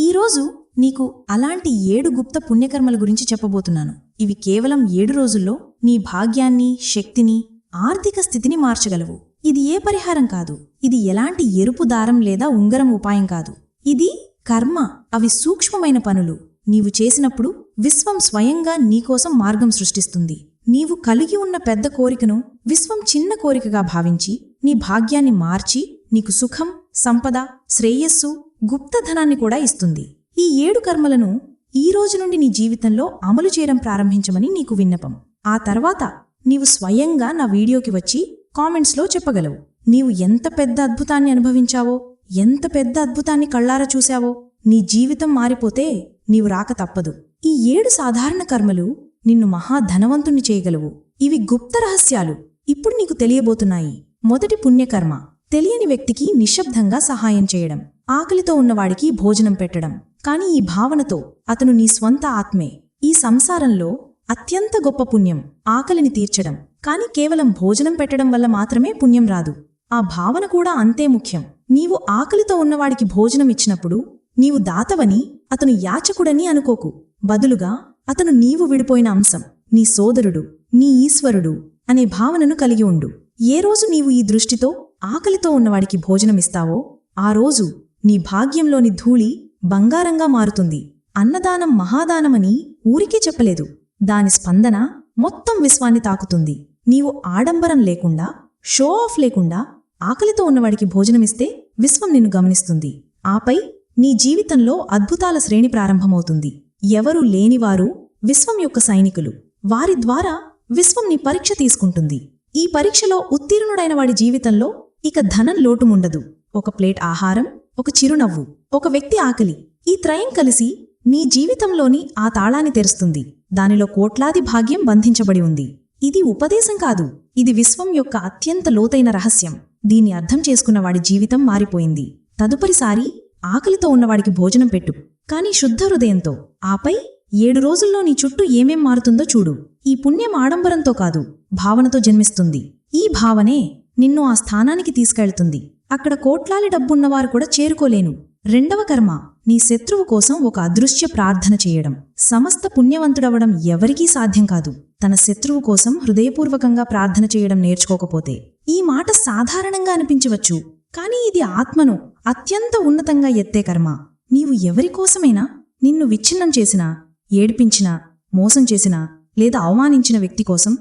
ఈరోజు నీకు అలాంటి ఏడు గుప్త పుణ్యకర్మల గురించి చెప్పబోతున్నాను. ఇవి కేవలం ఏడు రోజుల్లో నీ భాగ్యాన్ని శక్తిని ఆర్థిక స్థితిని మార్చగలవు. ఇది ఏ పరిహారం కాదు. ఇది ఎలాంటి ఎరుపు దారం లేదా ఉంగరం ఉపాయం కాదు. ఇది కర్మ. అవి సూక్ష్మమైన పనులు. నీవు చేసినప్పుడు విశ్వం స్వయంగా నీకోసం మార్గం సృష్టిస్తుంది. నీవు కలిగి ఉన్న పెద్ద కోరికను విశ్వం చిన్న కోరికగా భావించి నీ భాగ్యాన్ని మార్చి నీకు సుఖం సంపద శ్రేయస్సు గుప్తధనాన్ని కూడా ఇస్తుంది. ఈ ఏడు కర్మలను ఈ రోజు నుండి నీ జీవితంలో అమలు చేయడం ప్రారంభించమని నీకు విన్నపం. ఆ తర్వాత నీవు స్వయంగా నా వీడియోకి వచ్చి కామెంట్స్లో చెప్పగలవు. నీవు ఎంత పెద్ద అద్భుతాన్ని అనుభవించావో ఎంత పెద్ద అద్భుతాన్ని కళ్ళారా చూశావో నీ జీవితం మారిపోతే నీవు రాక తప్పదు. ఈ ఏడు సాధారణ కర్మలు నిన్ను మహాధనవంతుణ్ణి చేయగలవు. ఇవి గుప్త రహస్యాలు. ఇప్పుడు నీకు తెలియబోతున్నాయి. మొదటి పుణ్యకర్మ. తెలియని వ్యక్తికి నిశ్శబ్దంగా సహాయం చేయడం. ఆకలితో ఉన్నవాడికి భోజనం పెట్టడం. కాని ఈ భావనతో అతను నీ స్వంత ఆత్మే. ఈ సంసారంలో అత్యంత గొప్ప పుణ్యం ఆకలిని తీర్చడం. కాని కేవలం భోజనం పెట్టడం వల్ల మాత్రమే పుణ్యం రాదు. ఆ భావన కూడా అంతే ముఖ్యం. నీవు ఆకలితో ఉన్నవాడికి భోజనం ఇచ్చినప్పుడు నీవు దాతవని అతను యాచకుడని అనుకోకు. బదులుగా అతను నీవు విడిపోయిన అంశం. నీ సోదరుడు నీ ఈశ్వరుడు అనే భావనను కలిగి ఉండు. ఏ రోజు నీవు ఈ దృష్టితో ఆకలితో ఉన్నవాడికి భోజనమిస్తావో ఆ రోజు నీ భాగ్యంలోని ధూళి బంగారంగా మారుతుంది. అన్నదానం మహాదానమని ఊరికే చెప్పలేదు. దాని స్పందన మొత్తం విశ్వాన్ని తాకుతుంది. నీవు ఆడంబరం లేకుండా షో ఆఫ్ లేకుండా ఆకలితో ఉన్నవాడికి భోజనమిస్తే విశ్వం నిన్ను గమనిస్తుంది. ఆపై నీ జీవితంలో అద్భుతాల శ్రేణి ప్రారంభమవుతుంది. ఎవరూ లేనివారు విశ్వం యొక్క సైనికులు. వారి ద్వారా విశ్వం నీ పరీక్ష తీసుకుంటుంది. ఈ పరీక్షలో ఉత్తీర్ణుడైన వాడి జీవితంలో ఇక ధనం లోటుముండదు. ఒక ప్లేట్ ఆహారం ఒక చిరునవ్వు ఒక వ్యక్తి ఆకలి. ఈ త్రయం కలిసి నీ జీవితంలోని ఆ తాళాన్ని తెరుస్తుంది. దానిలో కోట్లాది భాగ్యం బంధించబడి ఉంది. ఇది ఉపదేశం కాదు. ఇది విశ్వం యొక్క అత్యంత లోతైన రహస్యం. దీన్ని అర్థం చేసుకున్న వాడి జీవితం మారిపోయింది. తదుపరిసారి ఆకలితో ఉన్నవాడికి భోజనం పెట్టు. కానీ శుద్ధ హృదయంతో. ఆపై ఏడు రోజుల్లో నీ చుట్టూ ఏమేం మారుతుందో చూడు. ఈ పుణ్యం ఆడంబరంతో కాదు భావనతో జన్మిస్తుంది. ఈ భావనే నిన్ను ఆ స్థానానికి తీసుకెళ్తుంది. అక్కడ కోట్లాలి డబ్బున్నవారు కూడా చేరుకోలేను. రెండవ కర్మ నీ శత్రువు కోసం ఒక అదృశ్య ప్రార్థన చేయడం. సమస్త పుణ్యవంతుడవడం ఎవరికీ సాధ్యం కాదు. తన శత్రువు కోసం హృదయపూర్వకంగా ప్రార్థన చేయడం నేర్చుకోకపోతే. ఈ మాట సాధారణంగా అనిపించవచ్చు కానీ ఇది ఆత్మను అత్యంత ఉన్నతంగా ఎత్తే కర్మ. నీవు ఎవరికోసమైనా నిన్ను విచ్ఛిన్నం చేసినా ఏడిపించినా మోసం చేసినా లేదా అవమానించిన వ్యక్తి కోసం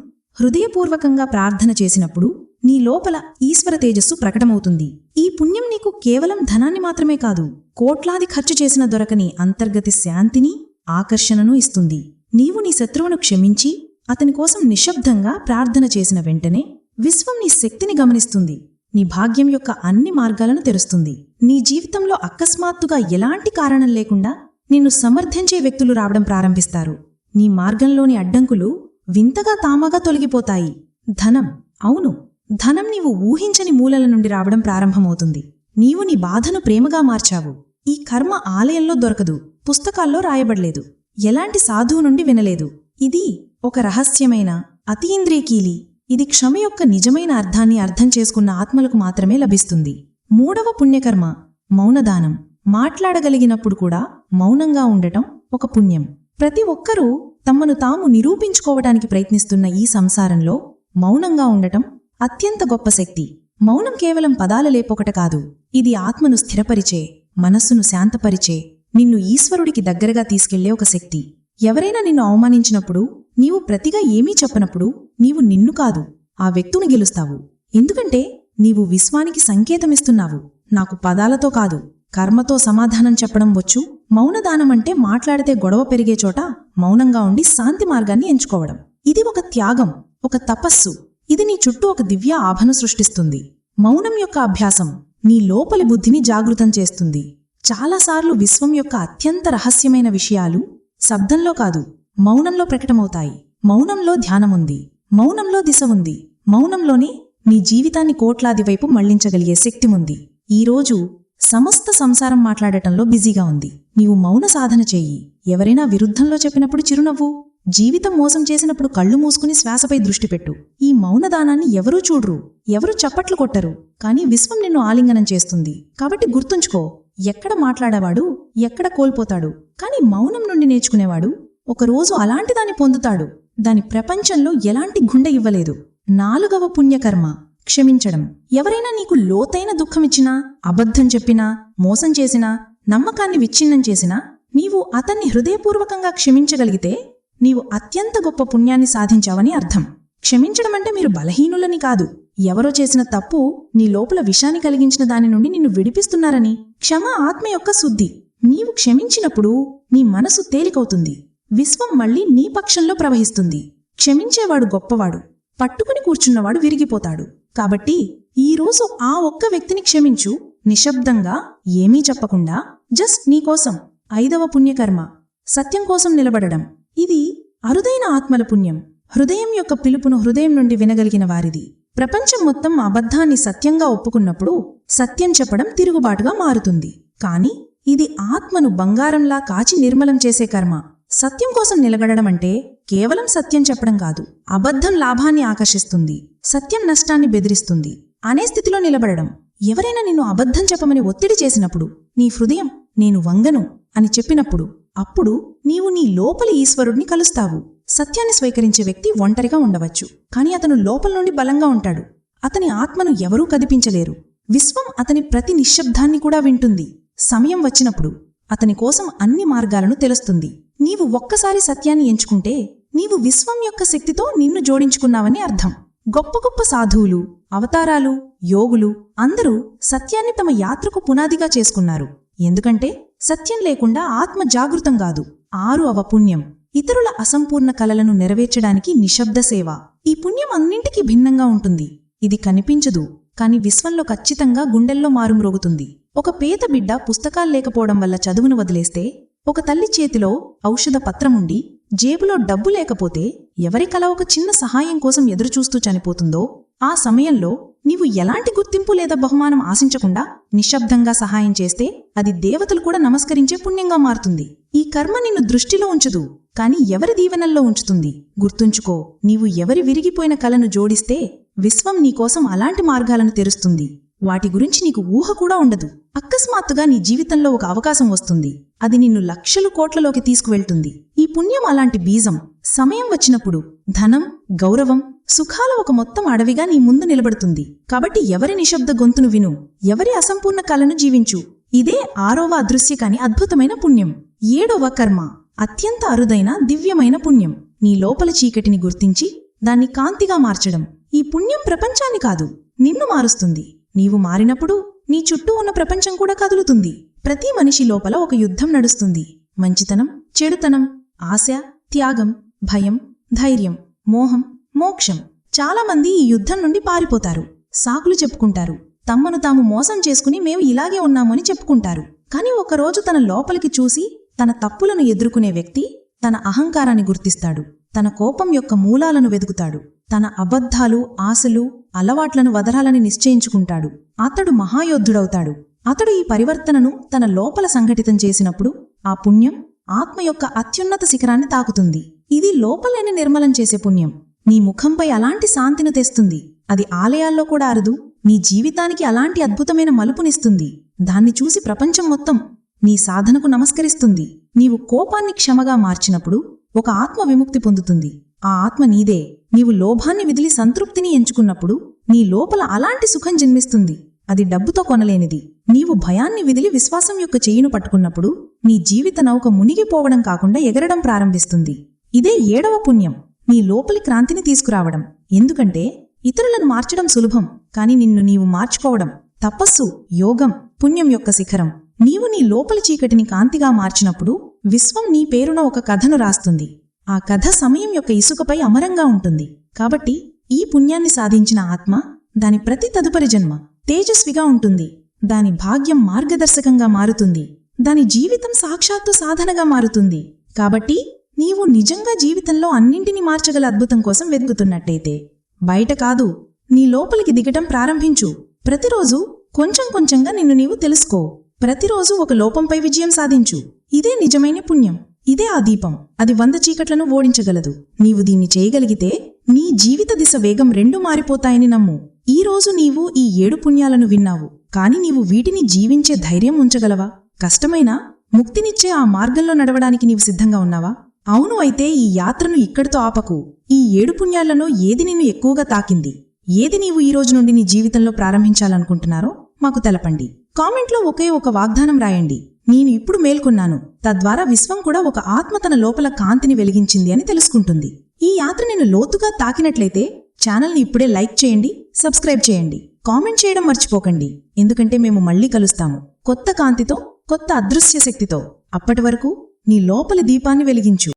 హృదయపూర్వకంగా ప్రార్థన చేసినప్పుడు నీ లోపల ఈశ్వర తేజస్సు ప్రకటమవుతుంది. ఈ పుణ్యం నీకు కేవలం ధనాన్ని మాత్రమే కాదు కోట్లాది ఖర్చు చేసిన దొరకని అంతర్గతి శాంతిని ఆకర్షణను ఇస్తుంది. నీవు నీ శత్రువును క్షమించి అతని కోసం నిశ్శబ్దంగా ప్రార్థన చేసిన వెంటనే విశ్వం నీ శక్తిని గమనిస్తుంది. నీ భాగ్యం యొక్క అన్ని మార్గాలను తెరుస్తుంది. నీ జీవితంలో అకస్మాత్తుగా ఎలాంటి కారణం లేకుండా నిన్ను సమర్థించే వ్యక్తులు రావడం ప్రారంభిస్తారు. నీ మార్గంలోని అడ్డంకులు వింతగా తామగా తొలగిపోతాయి. ధనం అవును ధనం నీవు ఊహించని మూలల నుండి రావడం ప్రారంభమవుతుంది. నీవు నీ బాధను ప్రేమగా మార్చావు. ఈ కర్మ ఆలయంలో దొరకదు. పుస్తకాల్లో రాయబడలేదు. ఎలాంటి సాధువు నుండి వినలేదు. ఇది ఒక రహస్యమైన అతీంద్రియకీలి ఇది క్షమ యొక్క నిజమైన అర్థాన్ని అర్థం చేసుకున్న ఆత్మలకు మాత్రమే లభిస్తుంది. మూడవ పుణ్యకర్మ మౌనదానం. మాట్లాడగలిగినప్పుడు కూడా మౌనంగా ఉండటం ఒక పుణ్యం. ప్రతి ఒక్కరూ తమను తాము నిరూపించుకోవటానికి ప్రయత్నిస్తున్న ఈ సంసారంలో మౌనంగా ఉండటం అత్యంత గొప్ప శక్తి. మౌనం కేవలం పదాల లేపొకట కాదు. ఇది ఆత్మను స్థిరపరిచే మనస్సును శాంతపరిచే నిన్ను ఈశ్వరుడికి దగ్గరగా తీసుకెళ్ళే ఒక శక్తి. ఎవరైనా నిన్ను అవమానించినప్పుడు నీవు ప్రతిగా ఏమీ చెప్పనప్పుడు నీవు నిన్ను కాదు ఆ వ్యక్తుని గెలుస్తావు. ఎందుకంటే నీవు విశ్వానికి సంకేతమిస్తున్నావు. నాకు పదాలతో కాదు కర్మతో సమాధానం చెప్పడం వచ్చు. మౌనదానమంటే మాట్లాడితే గొడవ పెరిగే చోట మౌనంగా ఉండి శాంతి మార్గాన్ని ఎంచుకోవడం. ఇది ఒక త్యాగం ఒక తపస్సు. ఇది నీ చుట్టూ ఒక దివ్య ఆభను సృష్టిస్తుంది. మౌనం యొక్క అభ్యాసం నీ లోపలి బుద్ధిని జాగృతం చేస్తుంది. చాలాసార్లు విశ్వం యొక్క అత్యంత రహస్యమైన విషయాలు శబ్దంలో కాదు మౌనంలో ప్రకటమవుతాయి. మౌనంలో ధ్యానముంది మౌనంలో దిశ ఉంది. మౌనంలోనే నీ జీవితాన్ని కోట్లాది వైపు మళ్ళించగలిగే శక్తి ఉంది. ఈరోజు సమస్త సంసారం మాట్లాడటంలో బిజీగా ఉంది. నీవు మౌన సాధన చెయ్యి ఎవరైనా విరుద్ధంలో చెప్పినప్పుడు చిరునవ్వు. జీవితం మోసం చేసినప్పుడు కళ్ళు మూసుకుని శ్వాసపై దృష్టి పెట్టు. ఈ మౌనదానాన్ని ఎవరూ చూడరు. ఎవరు చప్పట్లు కొట్టరు. కానీ విశ్వం నిన్ను ఆలింగనం చేస్తుంది. కాబట్టి గుర్తుంచుకో ఎక్కడ మాట్లాడేవాడు ఎక్కడ కోల్పోతాడు. కానీ మౌనం నుండి నేర్చుకునేవాడు ఒకరోజు అలాంటి దాన్ని పొందుతాడు. దాని ప్రపంచంలో ఎలాంటి గుండె ఇవ్వలేదు. నాలుగవ పుణ్యకర్మ క్షమించడం. ఎవరైనా నీకు లోతైన దుఃఖమిచ్చినా అబద్ధం చెప్పినా మోసం చేసినా నమ్మకాన్ని విచ్ఛిన్నం చేసినా నీవు అతన్ని హృదయపూర్వకంగా క్షమించగలిగితే నీవు అత్యంత గొప్ప పుణ్యాన్ని సాధించావని అర్థం. క్షమించడం అంటే మీరు బలహీనులని కాదు. ఎవరో చేసిన తప్పు నీ లోపల విషాన్ని కలిగించిన దాని నుండి నిన్ను విడిపిస్తున్నారని క్షమ ఆత్మ యొక్క శుద్ధి. నీవు క్షమించినప్పుడు నీ మనసు తేలికవుతుంది. విశ్వం మళ్ళీ నీ పక్షంలో ప్రవహిస్తుంది. క్షమించేవాడు గొప్పవాడు. పట్టుకుని కూర్చున్నవాడు విరిగిపోతాడు. కాబట్టి ఈరోజు ఆ ఒక్క వ్యక్తిని క్షమించు. నిశ్శబ్దంగా ఏమీ చెప్పకుండా జస్ట్ నీకోసం ఐదవ పుణ్యకర్మ. సత్యం కోసం నిలబడడం. ఇది అరుదైన ఆత్మల పుణ్యం. హృదయం యొక్క పిలుపును హృదయం నుండి వినగలిగిన వారిది. ప్రపంచం మొత్తం అబద్ధాన్ని సత్యంగా ఒప్పుకున్నప్పుడు సత్యం చెప్పడం తిరుగుబాటుగా మారుతుంది. కాని ఇది ఆత్మను బంగారంలా కాచి నిర్మలం చేసే కర్మ. సత్యం కోసం నిలబడడం అంటే కేవలం సత్యం చెప్పడం కాదు అబద్ధం లాభాన్ని ఆకర్షిస్తుంది సత్యం నష్టాన్ని బెదిరిస్తుంది. అనే స్థితిలో నిలబడడం. ఎవరైనా నిన్ను అబద్ధం చెప్పమని ఒత్తిడి చేసినప్పుడు నీ హృదయం నేను వంగను అని చెప్పినప్పుడు అప్పుడు నీవు నీ లోపలి ఈశ్వరుడిని కలుస్తావు. సత్యాన్ని స్వీకరించే వ్యక్తి ఒంటరిగా ఉండవచ్చు. కాని అతను లోపల నుండి బలంగా ఉంటాడు. అతని ఆత్మను ఎవరూ కదిపించలేరు. విశ్వం అతని ప్రతి నిశ్శబ్దాన్ని కూడా వింటుంది. సమయం వచ్చినప్పుడు అతని కోసం అన్ని మార్గాలను తెలుస్తుంది. నీవు ఒక్కసారి సత్యాన్ని ఎంచుకుంటే నీవు విశ్వం యొక్క శక్తితో నిన్ను జోడించుకున్నావని అర్థం. గొప్ప గొప్ప సాధువులు అవతారాలు యోగులు అందరూ సత్యాన్ని తమ యాత్రకు పునాదిగా చేసుకున్నారు. ఎందుకంటే సత్యం లేకుండా ఆత్మ జాగృతం కాదు. ఆరు అవపుణ్యం ఇతరుల అసంపూర్ణ కలలను నెరవేర్చడానికి నిశ్శబ్ద సేవ. ఈ పుణ్యం అన్నింటికీ భిన్నంగా ఉంటుంది. ఇది కనిపించదు కాని విశ్వంలో ఖచ్చితంగా గుండెల్లో మారుమ్రోగుతుంది. ఒక పేద బిడ్డ పుస్తకాలు లేకపోవడం వల్ల చదువును వదిలేస్తే ఒక తల్లి చేతిలో ఔషధ పత్రముండి జేబులో డబ్బు లేకపోతే ఎవరి కల ఒక చిన్న సహాయం కోసం ఎదురుచూస్తూ చనిపోతుందో ఆ సమయంలో నీవు ఎలాంటి గుర్తింపు లేదా బహుమానం ఆశించకుండా నిశ్శబ్దంగా సహాయం చేస్తే అది దేవతలు కూడా నమస్కరించే పుణ్యంగా మారుతుంది. ఈ కర్మ నిన్ను దృష్టిలో ఉంచదు కాని ఎవరి దీవెనల్లో ఉంచుతుంది? గుర్తుంచుకో నీవు ఎవరి విరిగిపోయిన కలను జోడిస్తే విశ్వం నీకోసం అలాంటి మార్గాలను తెరుస్తుంది. వాటి గురించి నీకు ఊహ కూడా ఉండదు. అకస్మాత్తుగా నీ జీవితంలో ఒక అవకాశం వస్తుంది. అది నిన్ను లక్షలు కోట్లలోకి తీసుకువెళ్తుంది. ఈ పుణ్యం అలాంటి బీజం. సమయం వచ్చినప్పుడు ధనం గౌరవం సుఖాల ఒక మొత్తం అడవిగా నీ ముందు నిలబడుతుంది. కాబట్టి ఎవరి నిశ్శబ్ద గొంతును విను. ఎవరి అసంపూర్ణ కలను జీవించు. ఇదే ఆరోవ అదృశ్య కాని అద్భుతమైన పుణ్యం. ఏడవ కర్మ. అత్యంత అరుదైన దివ్యమైన పుణ్యం. నీ లోపల చీకటిని గుర్తించి దాన్ని కాంతిగా మార్చడం. ఈ పుణ్యం ప్రపంచాన్ని కాదు నిన్ను మారుస్తుంది. నీవు మారినప్పుడు నీ చుట్టూ ఉన్న ప్రపంచం కూడా కదులుతుంది. ప్రతి మనిషి లోపల ఒక యుద్ధం నడుస్తుంది. మంచితనం చెడుతనం ఆశ త్యాగం భయం ధైర్యం మోహం మోక్షం. చాలామంది ఈ యుద్ధం నుండి పారిపోతారు. సాకులు చెప్పుకుంటారు. తమ్మను తాము మోసం చేసుకుని మేము ఇలాగే ఉన్నామని చెప్పుకుంటారు. కాని ఒకరోజు తన లోపలికి చూసి తన తప్పులను ఎదుర్కొనే వ్యక్తి తన అహంకారాన్ని గుర్తిస్తాడు. తన కోపం యొక్క మూలాలను వెదుకుతాడు తన అబద్ధాలు ఆశలు అలవాట్లను వదరాలని నిశ్చయించుకుంటాడు. అతడు మహాయోద్ధుడవుతాడు. అతడు ఈ పరివర్తనను తన లోపల సంఘటితం చేసినప్పుడు ఆ పుణ్యం ఆత్మ యొక్క అత్యున్నత శిఖరాన్ని తాకుతుంది. ఇది లోపలేని నిర్మలం చేసే పుణ్యం. నీ ముఖంపై అలాంటి శాంతిని తెస్తుంది. అది ఆలయాల్లో కూడా అరదు. నీ జీవితానికి అలాంటి అద్భుతమైన మలుపునిస్తుంది. దాన్ని చూసి ప్రపంచం మొత్తం నీ సాధనకు నమస్కరిస్తుంది. నీవు కోపాన్ని క్షమగా మార్చినప్పుడు ఒక ఆత్మ విముక్తి పొందుతుంది. ఆ ఆత్మ నీదే. నీవు లోభాన్ని విదిలి సంతృప్తిని ఎంచుకున్నప్పుడు నీ లోపల అలాంటి సుఖం జన్మిస్తుంది. అది డబ్బుతో కొనలేనిది. నీవు భయాన్ని విదిలి విశ్వాసం యొక్క చేయును పట్టుకున్నప్పుడు నీ జీవిత నౌక మునిగిపోవడం కాకుండా ఎగరడం ప్రారంభిస్తుంది. ఇదే ఏడవ పుణ్యం. నీ లోపలి క్రాంతిని తీసుకురావడం. ఎందుకంటే ఇతరులను మార్చడం సులభం కాని నిన్ను నీవు మార్చుకోవడం తపస్సు యోగం పుణ్యం యొక్క శిఖరం. నీవు నీ లోపలి చీకటిని కాంతిగా మార్చినప్పుడు విశ్వం నీ పేరున ఒక కథను రాస్తుంది. ఆ కథ సమయం యొక్క ఇసుకపై అమరంగా ఉంటుంది. కాబట్టి ఈ పుణ్యాన్ని సాధించిన ఆత్మ దాని ప్రతి తదుపరి జన్మ తేజస్విగా ఉంటుంది. దాని భాగ్యం మార్గదర్శకంగా మారుతుంది. దాని జీవితం సాక్షాత్తు సాధనగా మారుతుంది. కాబట్టి నీవు నిజంగా జీవితంలో అన్నింటినీ మార్చగల అద్భుతం కోసం వెతుకుతున్నట్టయితే. బయట కాదు నీ లోపలికి దిగటం ప్రారంభించు. ప్రతిరోజు కొంచెం కొంచెంగా నిన్ను నీవు తెలుసుకో. ప్రతిరోజు ఒక లోపంపై విజయం సాధించు. ఇదే నిజమైన పుణ్యం. ఇదే ఆ దీపం. అది వంద చీకట్లను ఓడించగలదు. నీవు దీన్ని చేయగలిగితే నీ జీవిత దిశ వేగం రెండు మారిపోతాయని నమ్ము. ఈ రోజు నీవు ఈ ఏడు పుణ్యాలను విన్నావు. కాని నీవు వీటిని జీవించే ధైర్యం ఉంచగలవా? కష్టమైనా ముక్తినిచ్చే ఆ మార్గంలో నడవడానికి నీవు సిద్ధంగా ఉన్నావా? అవును అయితే ఈ యాత్రను ఇక్కడితో ఆపకు. ఈ ఏడు పుణ్యాలలో ఏది నిన్ను ఎక్కువగా తాకింది? ఏది నీవు ఈ రోజు నుండి నీ జీవితంలో ప్రారంభించాలనుకుంటున్నారో మాకు తెలపండి. కామెంట్లో ఒకే ఒక వాగ్దానం రాయండి. నేను ఇప్పుడు మేల్కొన్నాను. తద్వారా విశ్వం కూడా ఒక ఆత్మ తన లోపల కాంతిని వెలిగించింది అని తెలుసుకుంటుంది. ఈ యాత్ర నేను లోతుగా తాకినట్లయితే ఛానల్ని ఇప్పుడే లైక్ చేయండి సబ్స్క్రైబ్ చేయండి. కామెంట్ చేయడం మర్చిపోకండి. ఎందుకంటే మేము మళ్ళీ కలుస్తాము. కొత్త కాంతితో కొత్త అదృశ్య శక్తితో. అప్పటి వరకు నీ లోపలి దీపాన్ని వెలిగించు.